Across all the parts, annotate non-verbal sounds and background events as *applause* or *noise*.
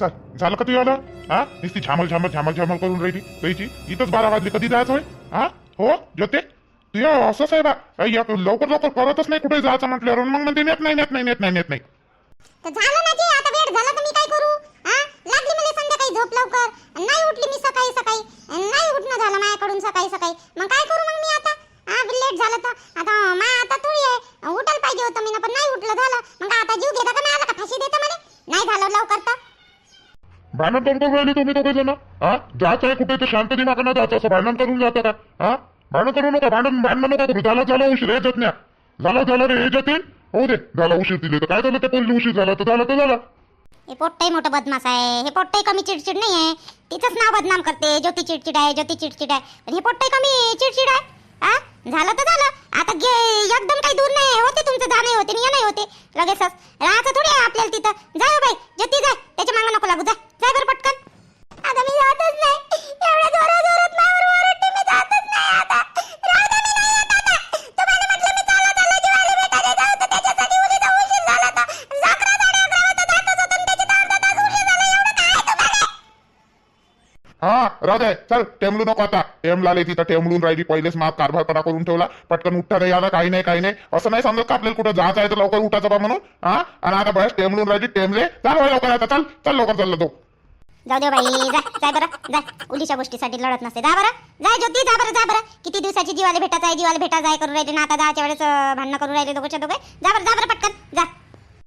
चल झालं का तू आलं हा? नुसती झामल झामल झामल झामल करून राहिली. पैची इथंच बारा वाजले कधी जायचं होय? हा? हो ज्योते? तू असंच आहे बा अय, या लवकर लवकर करतच नाही कुठे जायचं म्हटल्यावर? मग म्हणते नेत नाही नेत नाही नेत नाही नेत नाही. तर झालं ना जी आता वेळ झाला तर मी काय करू? हा? लागली मला संध्याकाळी झोप लवकर. नाही उठली मी सकाळी सकाळी. नाही उठणं झालं माझ्याकडून सकाळी सकाळी. मग काय करू मग मी आता? हा लेट झालं तर. आता मा आता थोडी आहे उठायला पाहिजे होतं मी पण नाही उठलं झालं. मग आता जीव घेता का नाही आला का? फाशी देता मला. नाही झालं लवकर तर. भांडण करून करून राहिली तुम्ही दोघे जण हा जायचं आहे कुठे ते शांत दिमागानं जायचं असं भांडण करून जाता का? हा भांडण करू नका भांडण भांडण नका करू झालं झालं उशीर. हे जतन्या. झालं झालं रे हे जतीन. हो दे झाला उशीर दिले तर. काय झालं ते पहिले उशीर झाला तर झालं तर झालं. हे पोट्टाही मोठं बदमाश आहे. हे पोट्टाही कमी चिडचिड नाही आहे तिचंच नाव बदनाम करते. ज्योती चिडचिड आहे ज्योती चिडचिड आहे. पण हे पोट्टाही कमी चिडचिड आहे. हा? झालं तर झालं. आता गे एकदम काही दूर नाही होते तुमचं जाणे होते आणि नाही होते. लगेचच. राहायचं थोडी आहे आपल्याला तिथं. जाय बाई जती जाय त्याच्या मागं नको लागू जाय जाय बरं पटकन. आता मी जातच नाही. एवढ्या जोरात जोरात मावर ओरडते मी जातच नाही आता राहू दे, मी नाही येत आता. तुम्हाला म्हटलं मी चला, चला, जीवाला भेटायला जाऊ तर त्याच्यासाठी उगीच उशीर झाला तर. अकरा, साडे अकरा वाजता जातच होतो आणि त्याच्यात अर्धा तास उशीर झाला. एवढं काय आहे तुम्हाला? हा राहू दे चल टेमलू नको आता. टेम लाले तिथं टेमलून राहिली पहिलेच माप कारभार पडा करून ठेवला. पटकन उठता नाही आला काही नाही काही नाही. असं नाही समजत का आपल्याला कुठं जायचं आहे तर लवकर उठायचं बा म्हणून? हा? आणि आता बस टेमलून राहिली टेमले. चाल लवकर आता चल चल लवकर चालला तो जाऊ दे बाई जा जाय बरं जाय उलीच्या गोष्टीसाठी लढत नसते. जा बरं जाय ज्योती जा बरं जा बरं. किती दिवसाची जीवाला भेटायचं आहे जीवाला भेटा जाय करून राहिले ना आता जायच्या वेळेस भांडणं करून राहिले दोघच्या दोघे. जा बरं जा बरं पटकन जा.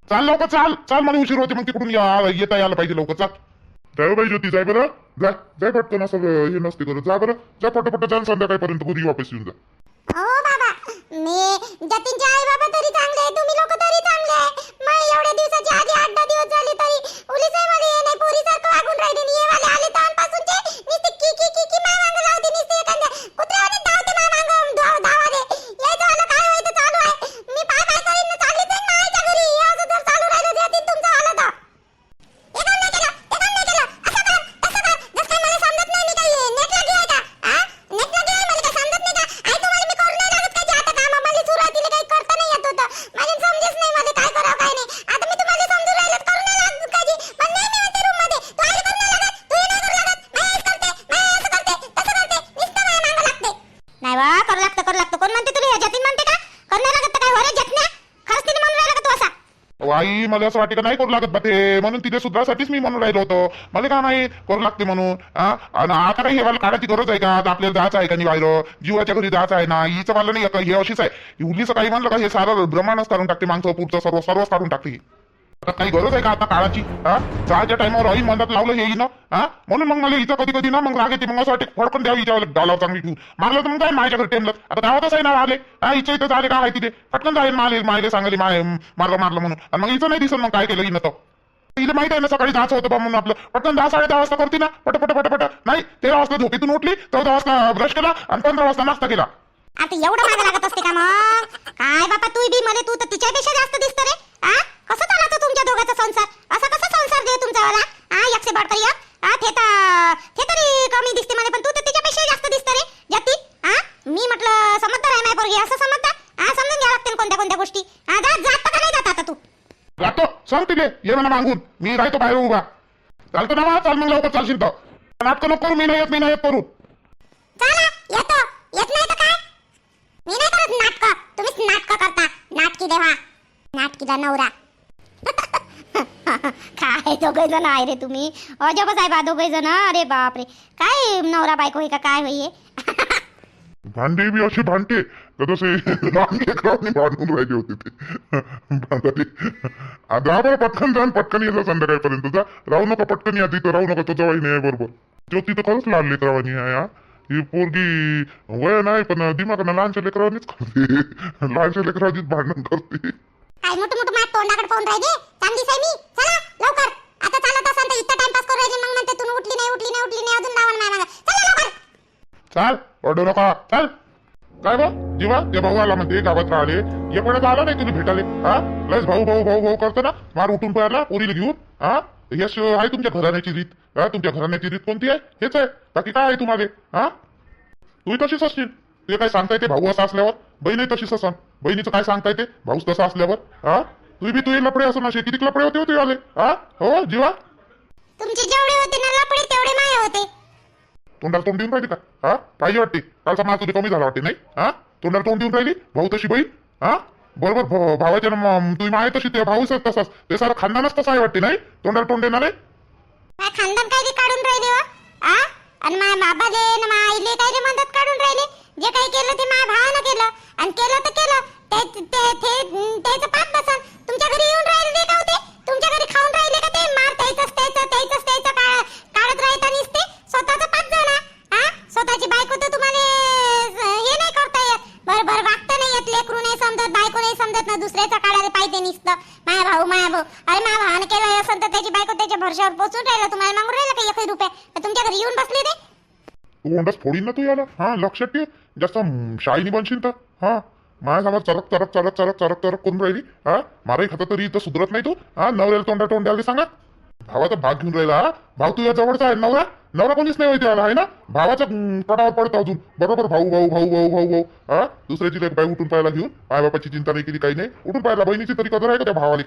चाल लवकर चाल. चाल मला उशीर होते मग तिकडून या- येता यायला पाहिजे लवकर चाल. जाय बाई ज्योती जाय बरं. जाय जाय पटकन असं हे नसते करत. जा बरं. जा पटापट जाल संध्याकाळपर्यंत घरी वापस येऊन जा. हो बाबा. मी जतीनचे आई बाबा तरी चांगले तुम्ही लोक तरी चांगले आहे मग एवढ्या दिवसाची आधी आठ दहा दिवस झाले तरी पोलीस आहे मला हे नाही पोरीसारखं वागून राहिले आणि हे वाले आले तेव्हापासूनचे नुसते की की की की माय मांग लावते नुसते एखाद्या कुत्र्यावाने धावते माय मांग धाव धावाले यायचं आलं काय व्हायचं चालू आहे मी पाय पाय करीन ना चालली जाईन मायच्या घरी हे असं जर चालू राहिलं जतीन तुमचं आलं तर हे काम नाही केलं हे काम नाही केलं असं कर तसं कर जसं काय मला समजत नाही मी काही नेट लागी आहे का हा नेट लागी आहे मला काही समजत नाही का आई तुम्हाला मी करू नाही लागत का जे आता काम मला सुरुवातीला काही करता नाही येत होतं माझ्या समजेच नाही मला काय करावं काय नाही आता मी तुम्हाला समजून राहिलं करू नाही लागत का जी पण नाही मी म्हणते रूममध्ये तू आई करू नाही लागत तू हे नाही करू लागत मी हेच करते मी असं करते तसं करते नुसतं माझ्या मागं लागते नाही बा करू लागतं करू लागतं कोण म्हणते तुला जतीन म्हणते का करू नाही लागत तर काय हो रे जतन्या खरंच तिने म्हणून राहिला का तू असा अहो, मला असं वाटते का नाही करू लागत बा ते. म्हणून तिथे सुधारासाठीच मी म्हणून राहिलो होतो. मला का नाही करू लागते म्हणून? आणि आता काही हे मला काढायची गरज आहे का? आता आपल्याला जायचं आहे का नाही बाहेर जीवाच्या घरी जायचं आहे ना? हिचं मला नाही का हे अशीच आहे. उलीचं काही म्हणलं का हे सारं ब्रह्मांडच काढून टाकते मागचं पुढचं सर्व सर्वच काढून टाकते. काही गरज आहे का आता काळाची? हा? जायच्या टायमावर आई म्हणतात लावलं हे ना हा? म्हणून मग मला इथं कधी कधी ना मग राग येते. मग असं वाटते फडकन द्यावी हिच्यावर डालाव चांगली ठेवून. मारलं तर मग काय माझ्या घरी टेमलं आता गावातच आहे ना आले. हा इथं झाले का आहे तिथे? पटकन जाईल माले मायले सांगली माय मारलं मारलं म्हणून. आणि मग इथं नाही दिसत मग काय केलं हिनं तर. तिला माहीत आहे ना सकाळी जायचं होतं बा म्हणून आपलं. पटकन दहा साडे दहा वाजता करते ना. पटपट पटपट नाही तेरा वाजता झोपेतून उठली चौदा वाजता ब्रश केला आणि पंधरा वाजता नाश्ता केला. आता एवढं मागं लागत असते का मग? काय बापा तू बी मध्ये तू तर तिच्यापेक्षा जास्त दिसत रे. आ कसं चालायचं तुमच्या दोघांचा संसार? असा कसा संसार दे तुमचा वाला? आ एकशे बडकर एक आ ते तर ते तरी कमी दिसते मध्ये पण तू तर तिच्यापेक्षा जास्त दिसत रे. जती आ मी म्हटलं समजदार आहे माय पोरगी असं समजदार? आ समजून घ्यावं लागते कोणत्या कोणत्या गोष्टी? आ जात जात का नाही जात आता तू? जातो सांग तिले ये म्हणा मागून. मी राहतो बाहेर उभा. चालतो ना? चाल मग लवकर चालशील तर. नाटकं नको करू मी नाही येत मी नाही येत करू चला येतो. येत नाही तर काय? मी नाही करत नाटक. तुम्हीच नाटक करता. नाटकी देवा. नाटकीला नवरा. *laughs* काय दोघे जण आहे रे तुम्ही? अजबच आहे बा दोघे जण. अरे बापरे. काय नवरा बायको हे का काय होई भांडे बी असे भांडे. तर तसे लहान भांडून राहिले होते ते. भांडायचे. आ, बरं पटकन जा पटकन येतो संध्याकाळपर्यंत. जा. राहू नका पटकन या तिथं. राहू नका तो जवाई नाही आहे बरोबर. तो तिथं खरंच लहान लेकरावानी आहे हा. ही पोरगी वय नाही पण दिमाग ना लहानशा लेकरावानीच करते. लहानशा लेकरावानीच भांडण करते. काय मोठं मोठं माझ्या तोंडाकडे पाहून राहिले? चांगली साई मी. चला लवकर. आता चालत असाल तर इतका टाइमपास करू राहिले मग म्हणते तू उठली नाही उठली नाही उठली नाही अजून लावण माझ्या मागं. चला लवकर. चाल ओढू नका. चाल. काय बा जीवा ते भाऊ आला म्हणते गावात राहिले. एक पण आला नाही तुम्ही भेटाले हा? लस भाऊ भाऊ भाऊ भाऊ करतो ना. मार उठून पळाला पोरीला घेऊन. हा? यश आहे तुमच्या घराण्याची रीत. हा? तुमच्या घराण्याची रीत कोणती आहे? हेच आहे. बाकी काय आहे तुम्हाला हा? तुम्ही तशीच असशील? ते काय सांगता येते भाऊ असं असल्यावर बहीण तशीच असन. बहिणीचं काय सांगता येते भाऊच तसं असल्यावर हा? तुम्ही बी तुझे लपडे असं नसे किती लपडे होते होते आले? हा? हो जीवा? तुमचे जेवढे होते ना लपडे तेवढे माये होते. तोंडाला तोंड देऊन राहिली का? हा? पाहिजे वाटते? कालचा माल तुझी कमी झाला वाटते नाही? हा? तोंडाला तोंड देऊन राहिली? भाऊ तशी बहीण? हा? बरोबर भावाच्या तुम्ही माय तशी ते भाऊच तसाच. ते सारा खानदानच तसा आहे वाटते नाही? तोंडाला तोंड देणार आहे? खानदान काय काढून राहिले हो? आणि माझ्या बाबाले न माझ्या आईले काय रे मदत काढून राहिले? जे काही केलं ते माझ्या भावानं फोडीन ना तू याला. हा लक्षात ठेव. जास्त शाळेनी शाईनी बनशील तर. हा माझ्यासमोर चरक चरक चरक चरक चरक चरक करून राहिली. हा माराही खाता तरी इथं सुधरत नाही तू. हा नवऱ्याला तोंडा तोंड द्यायला सांगा. भावाचा भाग घेऊन राहिला हा. भाऊ तुझ्या जवळचा आहे नवरा? नवरा कोणीच नाही माहिती आला आहे ना? भावाचा पटावर पडतो अजून. बरोबर भाऊ भाऊ भाऊ भाऊ भाऊ भाऊ. हा दुसऱ्याची लेक बाई उठून पाहायला घेऊन. आई बापाची चिंता नाही केली काही नाही. उठून पाहायला बहिणीची तरी कदर आहे का त्या भावाली?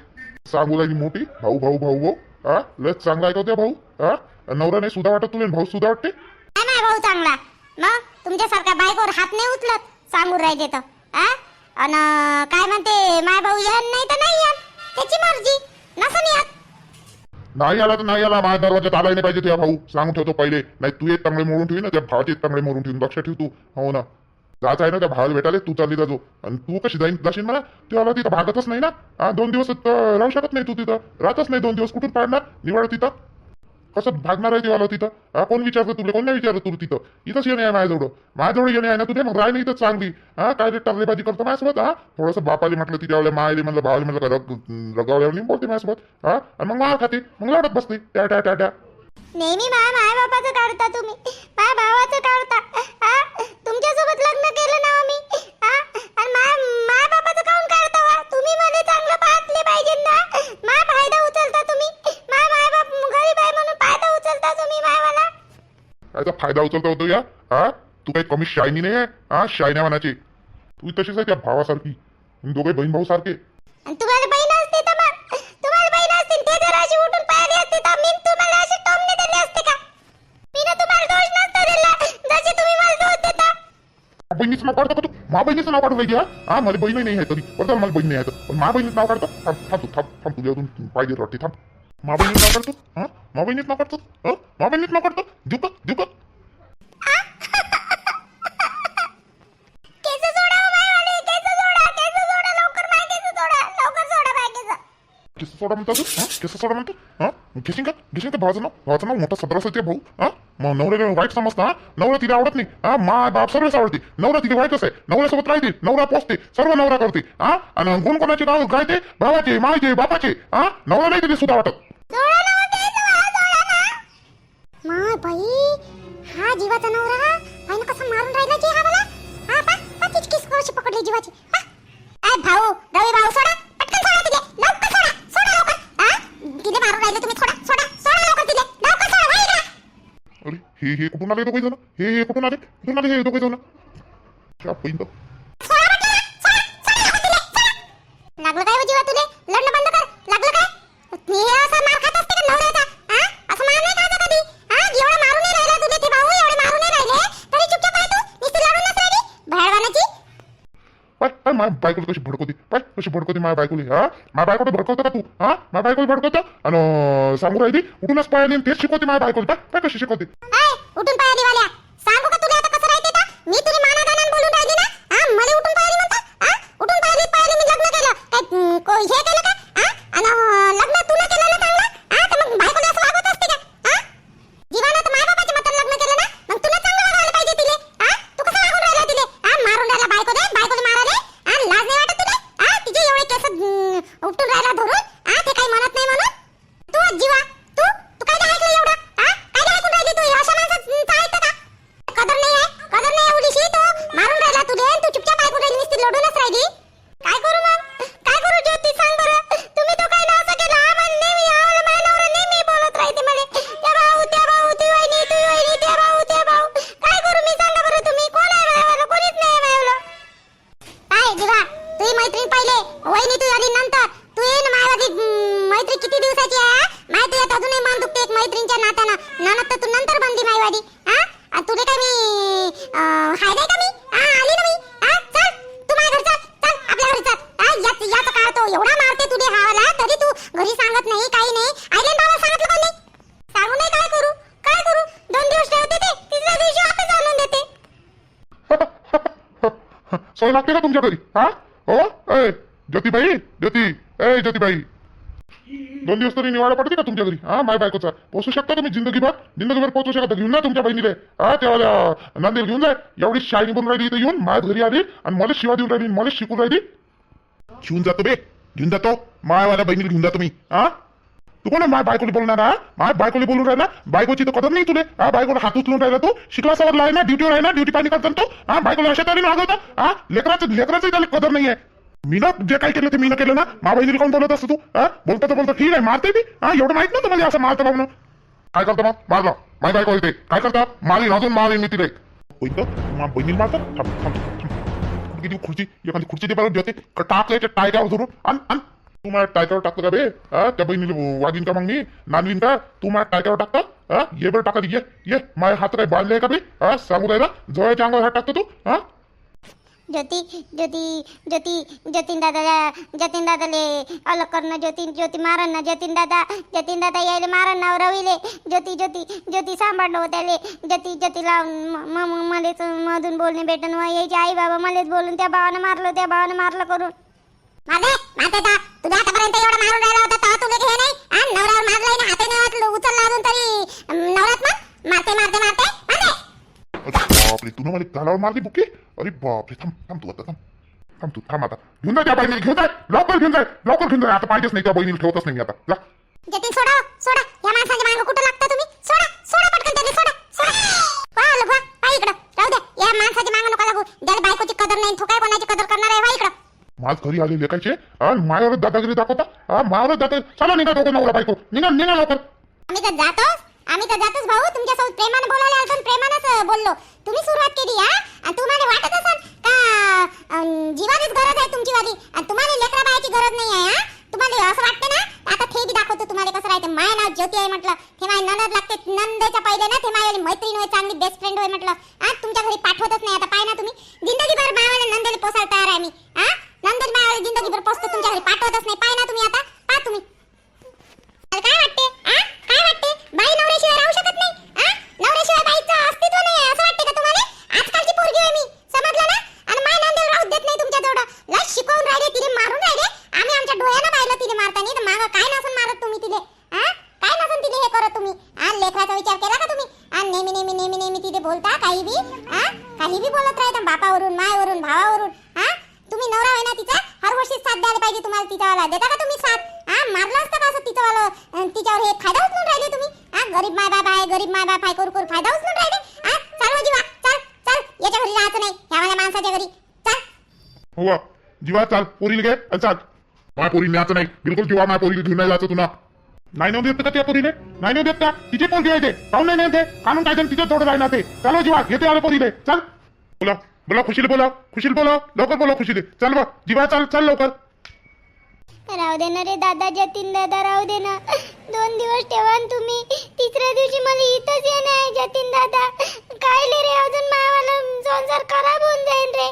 सांगू लागली मोठी. भाऊ भाऊ भाऊ भाऊ. हा लस चांगला आहे का त्या भाऊ? हा नवरा नाही सुद्धा वाटत तुला भाऊ सुद्धा वाटते? काय माय भाऊ चांगला. मग तुमच्यासारख्या बायकोवर हात नाही उचलत सांगून राहिले तर. आ? अन काय म्हणते माय भाऊ येण नाही तर नाही येण त्याची मर्जी. नसन येत. नाही आला तर नाही आला माझ्या दरवाजात आलाय नाही पाहिजे तुझ्या भाऊ. सांगून ठेवतो पहिले. नाही तू एक चांगले मोडून ठेवी ना त्या भावाचे एक मोडून ठेवून लक्ष ठेव तू हो ना. जायचं आहे ना त्या भावाला भेटायला तू चालली जातो आणि तू कशी जाईन जाशील मला? तू आला तिथं भागतच नाही ना. हा दोन दिवस तर राहू शकत नाही तू तिथं. राहतच नाही दोन दिवस कुठून पाडणार? निवाड तिथं. कसं भागणार आहे तेव्हा तिथं. हा कोण विचारतो तुला? कोण नाही विचारत तुला तिथं? इथंच येणे आहे माझ्याजवळ. माझ्याजवळ येणे आहे ना तुझे मग राहिले इथं चांगली हा काय रे टरलेबाजी करतो माझ्यासोबत? हा थोडंसं बापाले म्हटलं तिच्या मायले म्हणलं भावाले म्हणलं रग रगावल्यावर बोलते माझ्यासोबत? हा आणि मग मार खाते. मग लढत बसते. त्या त्या त्या त्या. नेहमी माय माय बापाचं काढता तुम्ही. माय भावाचं काढता. तुमच्यासोबत लग्न केलं ना मी आणि माय माय बापाचं काऊन काढता वा तुम्ही मला चांगलं पाहतले पाहिजे ना मा फायदा उचलता तुम्ही माय माय बाप गरीब आहे म्हणून फायदा उचलता तुम्ही मायवाला याचा फायदा उचलता होतो या? हा? तू काही कमी शायनी नाही आहे? हा? शायन्या म्हणाची तू तशीच आहे त्या भावासारखी. दोघे बहीण भाऊ सारखे. आणि तुम्हाला बहीण असते तर मग? तुम्हाला बहीण असते ते जर अशी उठून पाहिली असते तर मी तुम्हाला असे टोमणे दिले असते का? मी ना तुम्हाला दोष नसता दिला. जसे तुम्ही मला दोष देता. मा बहिणीचं नाव काढतो का तू? मा बहिणीचं नाव काढू पाहिजे हा? मला बहीण नाही आहे तरी बरं मला बहीण नाही आहे. पण मा बहिणीचं नाव काढतो. थांब थांब तू थांब थांब तुझ्या पाहिजे रट्टी थांब. मा बहिणीचं नाव काढतो. हा? मा बहिणीचं नाव काढतो. हा? मा बहिणीचं नाव काढतो देऊ का देऊ का केस सोडा हो मायवाले केस सोडा केस सोडा लवकर माय केस सोडा लवकर सोडा माय केस केस सोडा म्हणतो तू हा? केस सोडा म्हणतो हा? घेशील का? घेशील का भावाचं नाव? भावाचं नाव मोठा सदरा असेल भाऊ हा? मग नवऱ्याला वाईट समजता हा? नवरा तिला आवडत नाही हा? माय बाप सर्वच आवडते. नवरा तिला वाईटच आहे. नवऱ्यासोबत राहते नवरा पोचते सर्व नवरा करते हा? आणि कोण कोणाचे नाव गायते भावाचे मायचे बापाचे हा? नवरा नाही तिथे सुद्धा वाटत माय बाई हा जीवाचा नवरा आहे कसं मारून राहिला जी हा मला हा पा पा तिची किस कशी पकडली जीवाची पा ए भाऊ रवी भाऊ सोडा पटकन सोडा तिले लवकर सोडा सोडा लवकर हा तिले मारून राहिले तुम्ही सोडा सोडा सोडा लवकर तिले लवकर सोडा वही ना अरे हे हे कुठून आले दोघे जण? हे हे कुठून आले? कुठून आले हे दोघे जण. लागलं काय जीवा तुले? लढणं बंद कर. लागलं काय? हे असं मार खात असते का नवऱ्याचा? हा असं मार नाही खायचं कधी? हा एवढं मारून नाही राहिला तुले ते भाऊ एवढे मारून नाही राहिले. तरी चुपचाप आहे तू. नुसती लढून नस राहिली. भडवानाची पाय पाय माझ्या बायकोला कशी भडकवते? पाय कशी भडकवते माझ्या बायकोली हा? माझ्या बायकोला भडकवतं का तू? हा? माझ्या बायकोला भडकवतं? आणि सांगू राहिली? उठूनच पाहिली तेच शिकवते माझ्या बायकोला. पाय पाय कशी शिकवते? उठून पाया दिवाल्या. सांगू का तुला आता कसं राहते का मी तुला मानादानान बोलून राहिली ना? हा मला उठून पाहिली म्हणता? हा उठून पाहिली पाहिली मी लग्न केलं. काय अं, को- हे केलं का? हा आणि अं, लग्न तू नाही केलं ना चांगलं नाही काही नाही. आयले बाबा सांगितलं नाही? सांगू नाही काय करू? काय करू? दोन दिवस ठेवते ते तिसऱ्या दिवशी वापस आणून देते. *laughs* सोय लागते का तुमच्या घरी? हा? हो? ए ज्योतिबाई ज्योती ए ज्योतिबाई. दोन दिवस तरी निवाडा पडते का तुमच्या घरी? हा माय बायकोचा. पोहोचू शकता तुम्ही जिंदगी भर जिंदगी भर पोहोचू शकता. घेऊन ना तुमच्या बहिणीले. हा त्या नांदेड घेऊन जाय एवढी शाळेने बनून राहिली इथं येऊन माझ्या घरी आली आणि मला शिवा देऊन राहिली मला शिकून राहिली. शिवून जातो बे घेऊन जातो. मायवाल्या बहिणीला घेऊन जातो मी. हा? तू कोण माय बायकोली बोलणार हा? माय बायकोली बोलून राहिला? बायकोची तर कदर नाही तुले. हा बायकोला हात उचलून राहिला तू? शिकला सवरला आहे ना? ड्युटीवर आहे ना? ड्युटी पाणी करता तो? हा बायकोला अशा तरी मागवता हा लेकराचं लेकराचं त्याला कदर नाही आहे मी ना जे काही केलं ते मी ना केलं ना? मा बहिणीला कोण बोलत असतो तू? हा? बोलता तर बोलता. ठीक आहे मारते मी. हा एवढं माहीत नव्हतं मला असं मारतो म्हणून काय करतो मग? मारला. माय बायको येते काय करता? मारी अजून मारी मी तिथे मा बहिणीला मारतात थांब थांब. किती खुर्ची एखादी खुर्ची दे बरोबर देते. टाकले त्या टायकावर धरून. आण आण तू माझ्या टायकावर टाकतो का बे? हा त्या बहिणीला वागिन का मग मी? नानवीन का? तू माझ्या टायकावर टाकता? हा ये बरं टाका ये ये. माझ्या हात काय बांधले का बे? हा सांगू राहिला जवळच्या अंगावर हात टाकतो तू? हा ज्योती ज्योती ज्योती जतीन दादाला जतीन दादाले अलग करणं ज्योती ज्योती मारण ना जतीन दादा जतीन दादा यायले मारण ना रवीले. ज्योती ज्योती ज्योती सांभाळलं त्याले ज्योती ज्योतीला मग मलेच मधून बोलणे भेटन व यायचे आई बाबा मलेच बोलून त्या भावानं मारलं त्या भावानं मारलं करून. माझे माते दा आतापर्यंत एवढं मारून राहिला होता तेव्हा तुला हे नाही. आणि नवऱ्यावर मारलाय ना हाते नाही उचलला अजून तरी. नवऱ्यात मग? मारते मारते मारते. मारते. बापरे तू ना मला गालावर मारली बुके? अरे बापरे थांब थांब तू आता थांब. थांब तू थांब आता. घेऊन जा त्या बहिणीला घेऊन जाय लवकर घेऊन जाय लवकर घेऊन जाय आता पाहिजेच नाही त्या बहिणीला ठेवतच नाही मी आता. जा. जतीन सोडा हो, सोडा. या माणसाच्या मागं कुठं लागता तुम्ही? सोडा सोडा पटकन त्याला सोडा सोडा. वा आलं वा. पा इकडं. राहू द्या. या माणसाच्या मागं नका लागू. ज्याला बायकोची कदर नाही तो काय कोणाची कदर करणार आहे वा इकडं. माझ घरी आले लेखायचे आणि मायावरच दादागिरी दाखवता? हा मायावरच दादा चला निघा दोघं नवरा बायको. निघा निघा लवकर. आम्ही तर जातोच आम्ही तर जातच भाऊ. तुमच्यासोबत प्रेमाने बोलायला आलो प्रेमानंच बोललो. तुम्ही सुरुवात केली हा? आणि तुम्हाला वाटत असाल का जीवानीच गरज आहे तुमची वाली आणि तुम्हाला लेकरा बायाची गरज नाही आहे हा? तुम्हाला असं वाटते ना? आता ते बी दाखवतो तुम्हाला कसं राहते. माय नाव ज्योती आहे म्हटलं. ते माय ननद लागते. नंदेच्या पहिले ना ते माझी मैत्रीण होय चांगली बेस्ट फ्रेंड होय म्हटलं हा तुमच्या घरी पाठवतच नाही आता पाय ना तुम्ही जिंदगीभर मायावाले नंदेला पोसायला तयार आहे मी हा नंदेला मायावाले जिंदगीभर पोसतो तुमच्या घरी पाठवतच नाही पाय ना तुम्ही आता पा तुम्ही मला काय वाटते आ? काय वाटते बाई नवऱ्याशिवाय राहू शकत नाही आ? नवऱ्याशिवाय बाईचं अस्तित्व नाही आहे, असं वाटते का तुम्हाला आजकालची पोरगी आहे मी समजलं ना आणि माय नांदेल राहू देत नाही तुमच्या जवळ लय शिकवून राहिले तिने मारून राहिले आम्ही आमच्या डोळ्यानं पाहिलं तिने मारताना तर मागं काय नसून मारत तुम्ही तिले आ? काय नसून तिले हे करत तुम्ही आ लेकराचा विचार केला का तुम्ही आ नेहमी नेहमी नेहमी नेहमी तिथे बोलता काही बी आ काही बी बोलत राहता बापावरून मायावरून भावावरून आ तुम्ही नवरा आहे ना तिचा हर वर्षी साथ द्यायला पाहिजे तुम्हाला तिच्यावाला. देता का तुम्ही साथ हा मारलं असतं का असं तिच्यावाला? तिच्यावर हे फायदा उचलून राहिले तुम्ही? हा गरीब माय बाप आहे गरीब माय बाप आहे करू करू फायदा उचलून राहिले? हा चाल हो जीवा चाल चाल. याच्या घरी राहायचं नाही. ह्यावाल्या माणसाच्या घरी. चाल. हो जीवा चाल. पोरील घे आणि चाल. माय पोरी न्यायचं नाही. बिलकुल जीवा माय पोरी घेऊन नाही जायचं तुला. नाही नेऊ देत का त्या पोरीले? नाही नेऊ देत का? तिचे पोरगी आहे ते. काऊन नाही नेते दे काढून काय तिच्या थोडं राहणार ते. चालो जीवा घेते आलं पोरीले. चल. बोला बोला खुशील बोला खुशील बोला लवकर बोला खुशील. चल बा. जीवा चाल. चल लवकर. राहू दे ना रे दादा जतीन दादा राहू दे ना. दोन दिवस ठेवा तुम्ही. तिसऱ्या दिवशी मला इथंच येणं आहे जतीन दादा. काय ले रे अजून मावाला संसार खराब होऊन जाईल रे.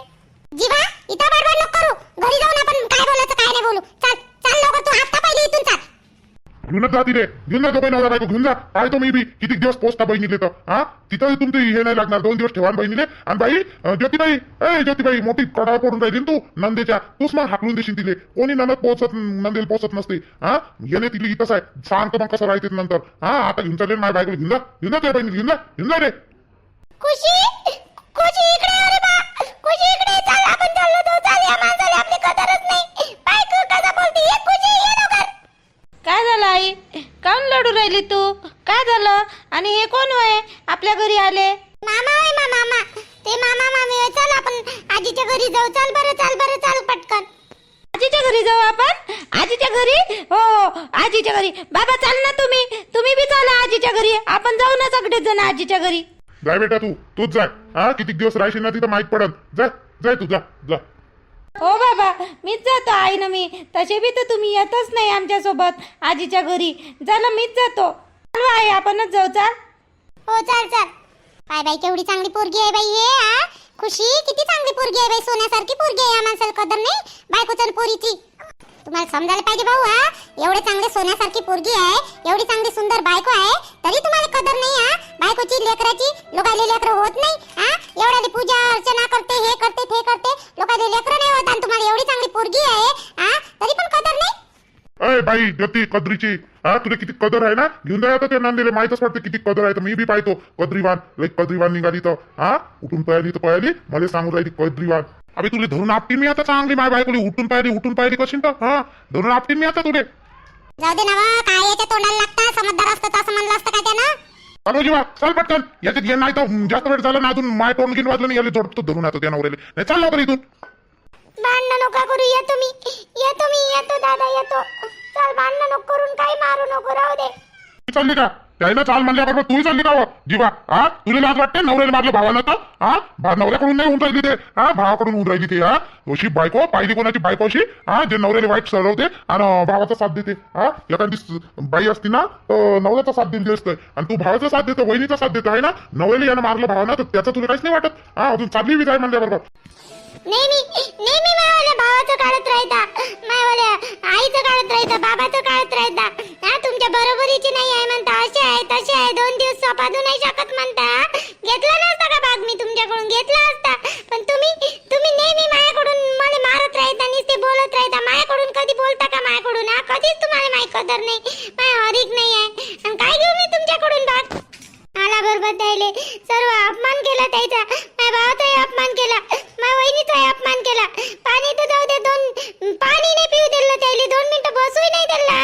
जीवा इथं बडबड नको करू. घरी जाऊन आपण काय बोलायचं काय नाही बोलू चल चल लवकर तू आता पहिले इथून चाल घेऊनच जा तिथे. घेऊन जा दोघे नवरा बायको घेऊन जा. काय तो मी बी किती दिवस पोचता बहिणीले तर हा? तिथं तुमचं हे नाही लागणार. दोन दिवस ठेवा बहिणीले. आणि बाई ज्योतिबाई ए ज्योतिबाई मोठी कडा पडून राहिली तू नंदेच्या. तूच मग हाकलून देशील तिले. कोणी नंद पोहोचत नंदेला पोहोचत नसते हा? येणे तिले इथंच आहे. शांत मग कसं राहते नंतर. हा आता घेऊन चालेल माझ्या बायकोला. घेऊन जा. घेऊन जा बहिणी घेऊन जा. घेऊन जा रे. खुशी? राहिली तू? काय झालं? आणि हे कोण होय? आपल्या घरी आले? मामा आहे मा मामा. ते मामा मामी आहे. चल आपण आजीच्या घरी जाऊ. चल बरं चल बरं चल पटकन. आजीच्या घरी जाऊ आपण? आजीच्या घरी? हो हो, आजीच्या घरी. बाबा चाल ना तुम्ही. तुम्ही बी चाला आजीच्या घरी. आपण जाऊ ना सगळे जण आजीच्या घरी. जाय बेटा तू. तूच जाय. हा किती दिवस राहशील ना तिथं माहीत पडत जाय जाय तू जा जा. हो बाबा मीच जातो आई ना मी. तसे बी तर तुम्ही येतच नाही आमच्यासोबत आजीच्या घरी. झालं मीच जातो. चालू आहे आपणच जाऊ चाल. हो चाल चाल. काय बाई केवढी चांगली पोरगी आहे बाई हे हा. खुशी किती चांगली पोरगी आहे बाई सोन्यासारखी पोरगी आहे या माणसाला कदर नाही? बायकोचं आणि पोरीची. तुम्हाला समजायला पाहिजे भाऊ हा? एवढे चांगले सोन्यासारखी पोरगी आहे एवढी चांगली सुंदर बायको आहे तरी तुम्हाला कदर नाही हा? बायकोची लेकराची लोकायले लेकर होत नाही हा? एवढ्याली पूजा अर्चना करते हे करते ते करते लोकायले लेकरं नाही होत आणि तुम्हाला एवढी चांगली पोरगी आहे हा? तरी पण कदर नाही? अय बाई गती कदरीची. हा तुला किती कदर आहे ना? घेऊन जाय आता त्या नांदेले माहितच पडते किती कदर आहे. तर मी बी पाहतो. कदरीवान. लई कदरीवान निघाली तर. हा? उठून पळाली तर पळाली मला सांगून राहिली कदरीवान. अबे तुला धरून आपटी मी आता चांगली माय बायकोली. उठून पाहिली उठून पाहिली कशी तर. हा? धरून आपटी मी आता तुले. जाऊ दे ना वा, काय याच्या तोंडाला लागता. समजदार असतं तर असं म्हणलं असतं काय त्यानं? चालू जीवा. चल पटकन. याच्यात ये नाही तर जास्त वेळ झाला ना अजून. माय तोंड घेऊन वाजलं नाही. याला झोडतो धरून आता त्या नवऱ्याला. नाही चाल लवकर इथून. भांडण नका करू येतो मी येतो मी येतो दादा येतो चल भांडण नको करून काही मारू नको राहू दे. तू चालली का? त्याला चाल म्हणल्याबरोबर तू चालली का हो? जीवा हा तुला लाज वाटते? नवऱ्याने मारलं भावाला तर? हा भा नवऱ्याकडून नाही होऊन राहिली ते. हा भावाकडून होऊन राहिली ते हा अशी बायको पाहिली कोणाची बायको अशी? हा जे नवऱ्याला वाईट सरवते आणि भावाचा साथ देते. हा एखादी स- बाई असती ना तर नवऱ्याचा साथ दिली असतं. आणि तू भावाचा साथ देतो वहिनीचा साथ देतो आहे ना? नवऱ्याला यानं मारलं भावानं तर त्याचं तुला काहीच नाही वाटत. हा अजून चालली बी म्हणल्याबरोबर. नेहमी नेहमी मायावाल्या भावाचं काढत राहता. मायावाल्या आईचं काढत राहता बाबाचं काढत राहता. हा तुमच्या बरोबरीची नाही आहे म्हणता. असे आहे तसे आहे. दोन दिवस सपादू नाही शकत म्हणता. घेतला नसता का भाग मी तुमच्याकडून? घेतला असता. पण तुम्ही तुम्ही नेहमी माझ्याकडून मला मारत राहता नुसते बोलत राहता. माझ्याकडून कधी बोलता का माझ्याकडून? हा कधीच तुम्हाला माही कदर नाही. माय हरिक नाही आहे. आणि काय घेऊ मी तुमच्याकडून भाग? आला बरोबर त्याले सर्व अपमान केला त्याचा माझ्या भावाचाही अपमान केला. माझ्या वहिनीचाही अपमान केला पाणी तर जाऊ दे दोन पाणी नाही पिऊ दिलं त्याले दोन मिनिटं बसूही नाही दिला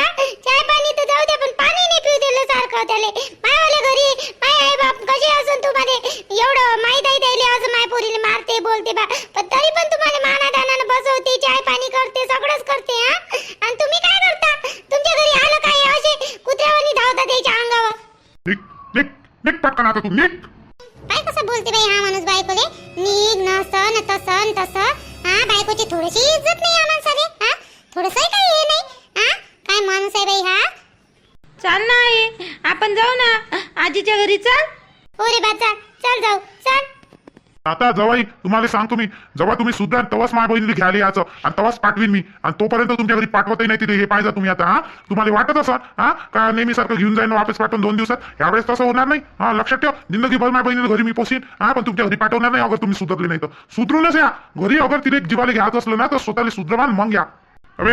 चाय पाणी तर जाऊ दे पण पाणी नाही पिऊ दिलं सारखं त्याले मायवाले घरी माय आई बाप कसे असून तुम्हाला एवढं माहीत आहे त्याले असं माय पोरीने मारते बोलते बा पण तरी पण तुम्हाला मानादानानं बसवते चाय पाणी करते सगळंच करते हा आणि तुम्ही काय करता तुमच्या घरी आलं काय असे कुत्र्यावानी धावता त्याच्या अंगावर निक निक निक पटकन आता तू निक काय कसं बोलते बाई हा माणूस बायकोले. नीग न सन तसन तसं हा बायकोची थोडीशी इज्जत नाही या माणसाले हा? थोडंसं काही हे नाही हा? काय माणूस आहे बाई हा? चाल ना आई आपण जाऊ ना. आजीच्या घरी चाल. हो रे बा चल. चल जाऊ चल. आता जवाई तुम्हाला सांगतो मी जेव्हा तुम्ही सुद्धा तवाच माझ्या बहिणीला घ्यायला यायचं. आणि तवाच पाठवीन मी. आणि तोपर्यंत तुमच्या घरी पाठवतही नाही तिथे हे पाहिजे तुम्ही आता हा? तुम्हाला वाटत असं हा? का नेहमी सारखं घेऊन जाईन वापस पाठवून दोन दिवसात? यावेळेस तसं होणार नाही. हा लक्षात ठेव. जिंदगीभर माझ्या बहिणीला घरी मी पोसीन हा? पण तुमच्या घरी पाठवणार नाही अगर तुम्ही सुधरले नाही तर. सुधरूनच या. घरी अगर तिथे जीवाला घ्यायचं असलं ना तर स्वतःला सुधरवान मग या. अबे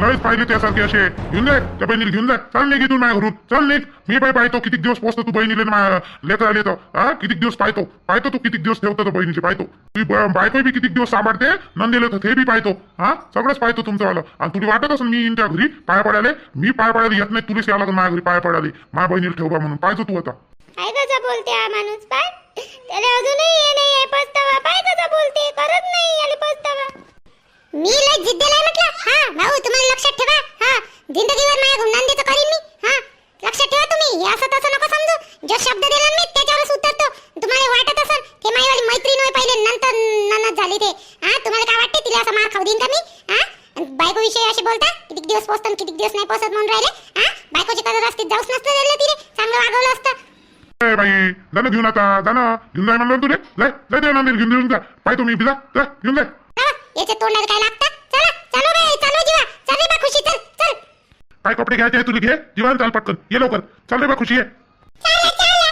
लयच पाहिजे त्यासारखे असे घेऊन जाय त्या बहिणीला घेऊन जाय चल नाही तू माझ्या घरून. चल नाही मी पाय पाहतो किती दिवस पोचतो तू बहिणीला लेकर आले तर हा किती दिवस पाहतो? पाहतो तू किती दिवस ठेवतो तो बहिणीचे पाहतो. तुझी बायको बी किती दिवस सांभाळते? नंदेले तर ते बी पाहतो. हा सगळंच पाहतो तुमचं वाला. आणि तुला वाटत असेल मी येईन त्या घरी पाया पडाले मी पाय पडायला येत नाही तुलाच या लागत माझ्या घरी पाय पडाले माझ्या बहिणीला ठेवबा म्हणून. पाहिजे तू आता. काय बोलते हा माणूस पाय. त्याला अजूनही नाही पस्तावा. पाय बोलते करत नाही याला पस्तावा. मी लय जिद्दीला आहे म्हटलं. हा भाऊ तुम्हाला लक्षात ठेवा. हा जिंदगीवर माझ्या गुन्हांदीचं करीन मी. हा लक्षात ठेवा तुम्ही. हे असं तसं नको समजू. जो शब्द दिला मी त्याच्यावरच उतरतो. तुम्हाला वाटत असेल की माझीवाली मैत्रीण होय पहिले नंतर ननद झाली ते. हा तुम्हाला काय वाटते तिला असं मार खाऊ देईन का मी? हा? बायको विषयी असे बोलता किती दिवस पोचतो किती दिवस नाही पोचत म्हणून राहिले? हा? बायकोची कदर असते जाऊच नसतं दिलं तिने चांगलं वागवलं असतं. ए बाई जा घेऊन आता जाणं घेऊन जाय म्हणलं ना तुले. जाय जाय त्या घेऊन घेऊन जा. पाय तुम्ही बिजा जा घेऊन जाय याच्या तोंडाला काय लागतं? चला चालू बाई चालू जीवा. चल रे बा खुशी चल चल. काय कपडे घ्यायचे आहे तुला घे? जीवन चाल पटकन. ये लवकर. चल रे बा खुशी आहे चल चल